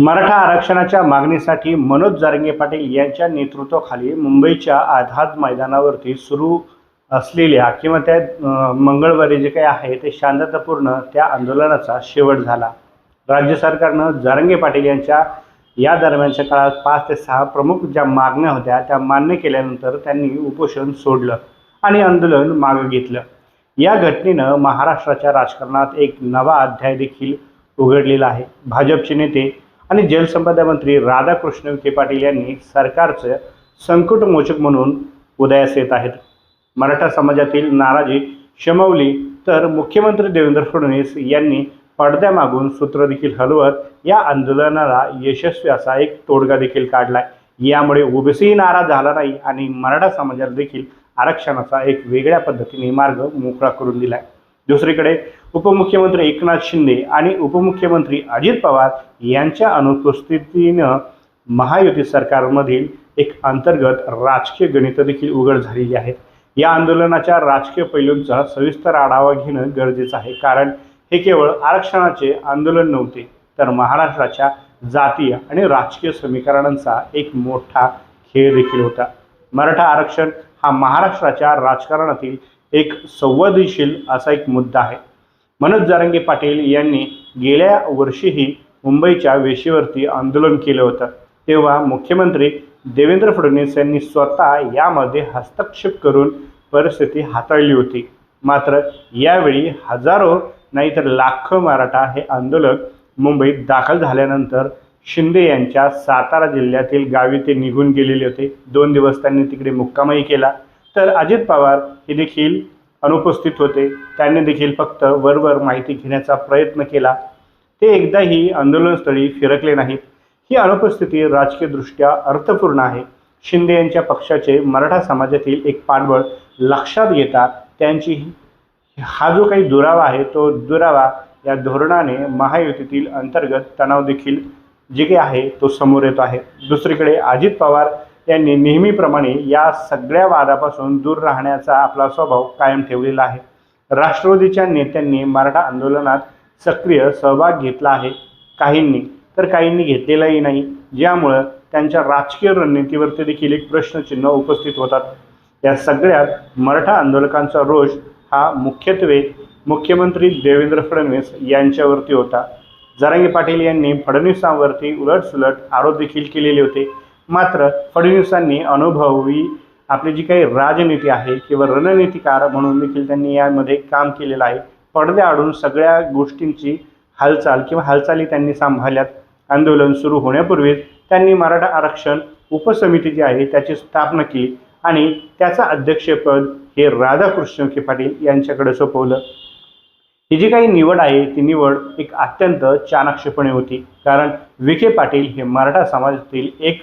मराठा आरक्षणाच्या मागणीसाठी मनोज जारंगे पाटील यांच्या नेतृत्वाखाली मुंबईच्या आझाद मैदानावरती सुरू असलेल्या किंवा त्या मंगळवारी जे काही आहे ते शांततापूर्ण त्या आंदोलनाचा शेवट झाला. राज्य सरकारनं जारंगे पाटील यांच्या या दरम्यानच्या काळात पाच ते सहा प्रमुख ज्या मागण्या होत्या त्या मान्य केल्यानंतर त्यांनी उपोषण सोडलं आणि आंदोलन मागं घेतलं. या घटनेनं महाराष्ट्राच्या राजकारणात एक नवा अध्याय देखील उघडलेला आहे. भाजपचे नेते आणि जलसंपदा मंत्री राधाकृष्ण विखे पाटील यांनी सरकारचं संकटमोचक म्हणून उदयास येत आहेत. मराठा समाजातील नाराजी शमवली तर मुख्यमंत्री देवेंद्र फडणवीस यांनी पडद्यामागून सूत्र देखील हलवत या आंदोलनाला यशस्वी असा एक तोडगा देखील काढलाय. यामुळे ओबीसी नाराज झाला नाही आणि मराठा समाजाला देखील आरक्षणाचा एक वेगळ्या पद्धतीने मार्ग मोकळा करून दिलाय. दुसरीकडे उपमुख्यमंत्री एकनाथ शिंदे आणि उपमुख्यमंत्री अजित पवार यांच्या अनुपस्थितीनं महायुती सरकारमधील एक अंतर्गत राजकीय गणित देखील उघड झालेली आहेत. या आंदोलनाच्या राजकीय पैलूंचा सविस्तर आढावा घेणं गरजेचं आहे. कारण हे केवळ आरक्षणाचे आंदोलन नव्हते तर महाराष्ट्राच्या जातीय आणि राजकीय समीकरणांचा एक मोठा खेळ देखील होता. मराठा आरक्षण हा महाराष्ट्राच्या राजकारणातील एक संवादशील असा एक मुद्दा आहे. मनोज जारंगे पाटील यांनी गेल्या वर्षीही मुंबईच्या वेशीवरती आंदोलन केलं होतं. तेव्हा मुख्यमंत्री देवेंद्र फडणवीस यांनी स्वतः यामध्ये हस्तक्षेप करून परिस्थिती हाताळली होती. मात्र यावेळी हजारो नाहीतर लाखो मराठा हे आंदोलक मुंबईत दाखल झाल्यानंतर शिंदे यांच्या सातारा जिल्ह्यातील गावी ते निघून गेलेले होते. दोन दिवस त्यांनी तिकडे मुक्कामही केला. तर अजित पवार हे देखील अनुपस्थित होते. त्यांनी देखील फक्त वरवर माहिती घेण्याचा प्रयत्न केला. ते एकदाही आंदोलनस्थळी फिरकले नाहीत. ही अनुपस्थिती राजकीयदृष्ट्या अर्थपूर्ण आहे. शिंदे यांच्या पक्षाचे मराठा समाजातील एक पाठबळ लक्षात घेता त्यांची हा जो काही दुरावा आहे तो दुरावा या धोरणाने महायुतीतील अंतर्गत तणाव देखील जे काही आहे तो समोर येतो आहे. दुसरीकडे अजित पवार यांनी नेहमीप्रमाणे या सगळ्या वादापासून दूर राहण्याचा आपला स्वभाव कायम ठेवलेला आहे. राष्ट्रवादीच्या नेत्यांनी मराठा आंदोलनात सक्रिय सहभाग घेतला आहे. काहींनी तर काहींनी घेतलेलाही नाही. ज्यामुळं त्यांच्या राजकीय रणनीतीवरती देखील एक प्रश्नचिन्ह उपस्थित होतात. या सगळ्यात मराठा आंदोलकांचा रोष हा मुख्यत्वे मुख्यमंत्री देवेंद्र फडणवीस यांच्यावरती होता. जरांगे पाटील यांनी फडणवीसांवरती उलटसुलट आरोप देखील केलेले होते. मात्र फडणवीसांनी अनुभवी आपली जी काही राजनीती आहे किंवा रणनीतिकार म्हणून देखील त्यांनी यामध्ये काम केलेलं आहे पडद्याआडून सगळ्या गोष्टींची हालचाल किंवा हालचाली त्यांनी सांभाळल्यात. आंदोलन सुरू होण्यापूर्वीच त्यांनी मराठा आरक्षण उपसमिती जी आहे त्याची स्थापना केली आणि त्याचं अध्यक्षपद हे राधाकृष्ण विखे पाटील यांच्याकडे सोपवलं. ही जी काही निवड आहे ती निवड एक अत्यंत चाणाक्षपणे होती. कारण विखे पाटील हे मराठा समाजातील एक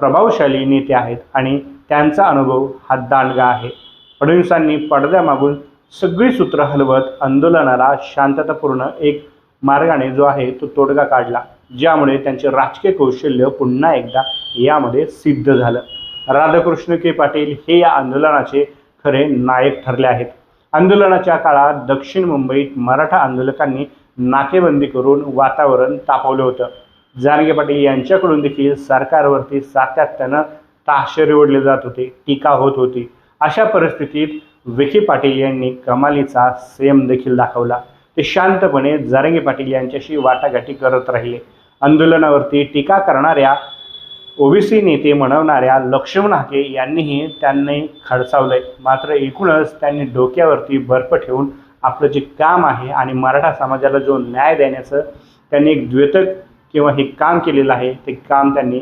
प्रभावशाली नेते आहेत आणि त्यांचा अनुभव हा दांडगा आहे. फडणवीसांनी पडद्यामागून सगळी सूत्र हलवत आंदोलनाला शांततापूर्ण एक मार्गाने जो आहे तो तोडगा काढला ज्यामुळे त्यांचे राजकीय कौशल्य पुन्हा एकदा यामध्ये सिद्ध झालं. राधाकृष्ण के पाटील हे या आंदोलनाचे खरे नायक ठरले आहेत. आंदोलनाच्या काळात दक्षिण मुंबईत मराठा आंदोलकांनी नाकेबंदी करून वातावरण तापवलं होतं. जानगे पाटील यांच्याकडून देखील सरकारवरती सातत्यानं ताशेरे ओढले जात होते टीका होत होती. अशा परिस्थितीत विखे पाटील यांनी कमालीचा सेम देखील दाखवला. ते शांतपणे जारंगे पाटील यांच्याशी वाटाघाटी करत राहिले. आंदोलनावरती टीका करणाऱ्या ओबीसी नेते म्हणवणाऱ्या लक्ष्मण हाके यांनीही त्यांनी खडसावलंय. मात्र एकूणच त्यांनी डोक्यावरती बर्फ ठेवून आपलं जे काम आहे आणि मराठा समाजाला जो न्याय देण्याचं त्यांनी एक द्वेतक किंवा हे काम केलेलं आहे ते काम त्यांनी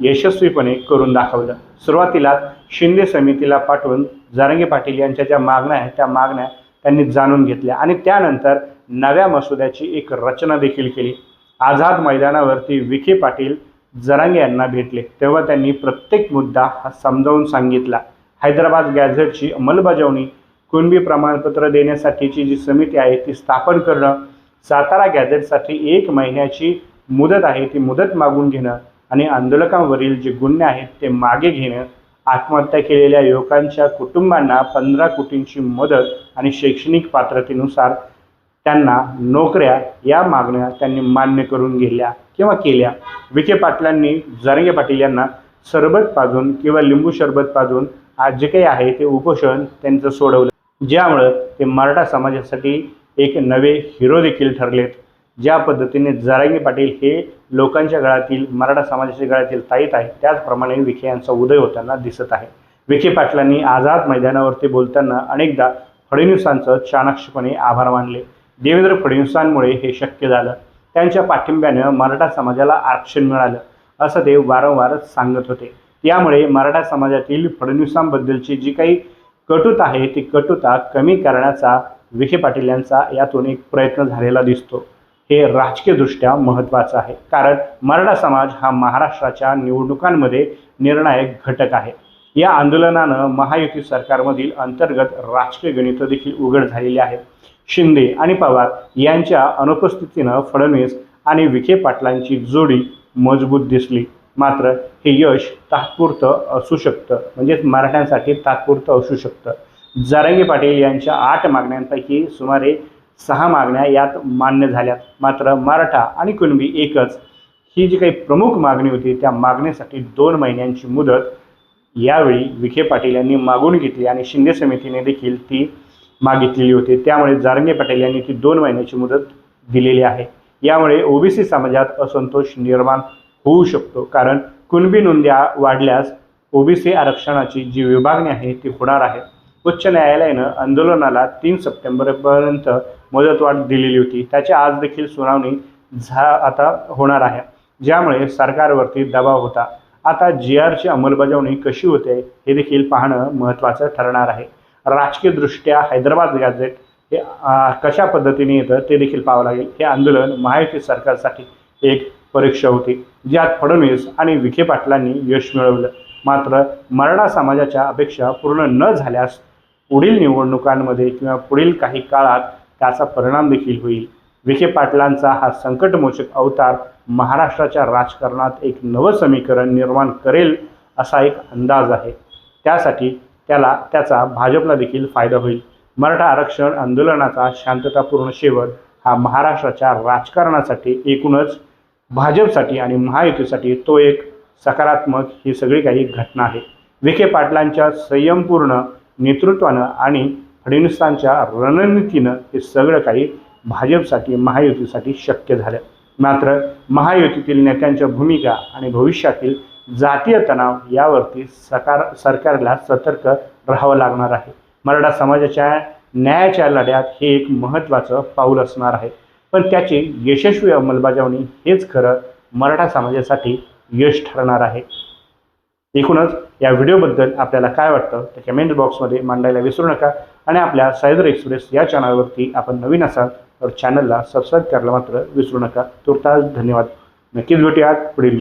यशस्वीपणे करून दाखवलं. सुरुवातीला शिंदे समितीला पाठवून जारंगे पाटील यांच्या ज्या मागण्या आहेत त्या मागण्या त्यांनी जाणून घेतल्या आणि त्यानंतर नव्या मसुद्याची एक रचना देखील केली. आझाद मैदानावरती विखे पाटील जरांगे यांना भेटले. तेव्हा त्यांनी प्रत्येक मुद्दा हा समजावून सांगितला. हैदराबाद गॅझेटची अंमलबजावणी कुणबी प्रमाणपत्र देण्यासाठीची जी समिती आहे ती स्थापन करणं सातारा गॅझेटसाठी एक महिन्याची मुदत आहे ती मुदत मागून घेणं आणि आंदोलकांवरील जे गुन्हे आहेत ते मागे घेणं आत्महत्या केलेल्या युवकांच्या कुटुंबांना पंधरा कोटींची मदत आणि शैक्षणिक पात्रतेनुसार त्यांना नोकऱ्या या मागण्या त्यांनी मान्य करून गेल्या किंवा केल्या. विखे पाटलांनी जारंगे पाटील यांना सरबत पाजून किंवा लिंबू सरबत पाजून आज जे काही आहे ते उपोषण त्यांचं सोडवलं. ज्यामुळं ते मराठा समाजासाठी एक नवे हिरो देखील ठरलेत. ज्या पद्धतीने जारांगी पाटील हे लोकांच्या गळातील मराठा समाजाच्या गळातील ताईत आहे त्याचप्रमाणे विखे यांचा उदय होताना दिसत आहे. विखे पाटलांनी आझाद मैदानावरती बोलताना अनेकदा फडणवीसांचं चाणाक्षपणे आभार मानले. देवेंद्र फडणवीसांमुळे हे शक्य झालं. त्यांच्या पाठिंब्यानं मराठा समाजाला आरक्षण मिळालं असं ते वारंवार सांगत होते. त्यामुळे मराठा समाजातील फडणवीसांबद्दलची जी काही कटुता आहे ती कटुता कमी करण्याचा विखे पाटील यांचा यातून एक प्रयत्न झालेला दिसतो. हे राजकीयदृष्ट्या महत्त्वाचं आहे. कारण मराठा समाज हा महाराष्ट्राच्या निवडणुकांमध्ये निर्णायक घटक आहे. या आंदोलनानं महायुती सरकारमधील अंतर्गत राजकीय गणितं देखील उघड झालेली आहेत. शिंदे आणि पवार यांच्या अनुपस्थितीनं फडणवीस आणि विखे पाटलांची जोडी मजबूत दिसली. मात्र हे यश तात्पुरतं असू शकतं. म्हणजेच मराठ्यांसाठी तात्पुरतं असू शकतं. जारंगी पाटील यांच्या आठ मागण्यांपैकी सुमारे सहा मागण्या यात मान्य झाल्यात. मात्र मराठा आणि कुणबी एकच. ही जी काही प्रमुख मागणी होती त्या मागणीसाठी दोन महिन्यांची मुदत यावेळी विखे पाटील यांनी मागून घेतली आणि शिंदे समितीने देखील ती मागितलेली होती. त्यामुळे जारंगे पाटील यांनी ती दोन महिन्याची मुदत दिलेली आहे. यामुळे ओबीसी समाजात असंतोष निर्माण होऊ शकतो. कारण कुणबी नोंद्या वाढल्यास ओबीसी आरक्षणाची जी विभागणी आहे ती होणार आहे. उच्च न्यायालयानं आंदोलनाला तीन सप्टेंबरपर्यंत मुदतवाढ दिलेली होती. त्याची आज देखील सुनावणी झा आता होणार आहे. ज्यामुळे सरकारवरती दबाव होता. आता जी आरची अंमलबजावणी कशी होते हे देखील पाहणं महत्त्वाचं ठरणार आहे. राजकीयदृष्ट्या हैदराबाद गॅझेट हे कशा पद्धतीने येतं ते देखील पाहावं लागेल. हे आंदोलन महायुती सरकारसाठी एक परीक्षा होती. ज्यात फडणवीस आणि विखे पाटलांनी यश मिळवलं. मात्र मराठा समाजाच्या अपेक्षा पूर्ण न झाल्यास पुढील निवडणुकांमध्ये किंवा पुढील काही काळात त्याचा परिणाम देखील होईल. विखे पाटलांचा हा संकटमोचक अवतार महाराष्ट्राच्या राजकारणात एक नवं समीकरण निर्माण करेल असा एक अंदाज आहे. त्यासाठी त्याला त्याचा भाजपला देखील फायदा होईल. मराठा आरक्षण आंदोलनाचा शांततापूर्ण शेवट हा महाराष्ट्राच्या राजकारणासाठी एकूणच भाजपसाठी आणि महायुतीसाठी तो एक सकारात्मक ही सगळी काही घटना आहे. विखे पाटलांच्या संयमपूर्ण नेतृत्वानं आणि फडणवीसांच्या रणनीतीनं हे सगळं काही भाजपसाठी महायुतीसाठी शक्य झालं. मात्र महायुतीतील नेत्यांच्या भूमिका आणि भविष्यातील जातीय तणाव यावरती सकार सरकारला सतर्क राहावं लागणार आहे. मराठा समाजाच्या न्यायाच्या लढ्यात हे एक महत्त्वाचं पाऊल असणार आहे. पण त्याची यशस्वी अंमलबजावणी हेच खरं मराठा समाजासाठी यश ठरणार आहे. एकूणच या व्हिडिओबद्दल आपल्याला काय वाटतं ते कमेंट बॉक्समध्ये मांडायला विसरू नका. आणि आपल्या सायदर एक्सप्रेस या चॅनलवरती आपण नवीन असाल तर चॅनलला सबस्क्राईब करायला मात्र विसरू नका. तुर्तास धन्यवाद. नक्कीच भेटूयात पुढील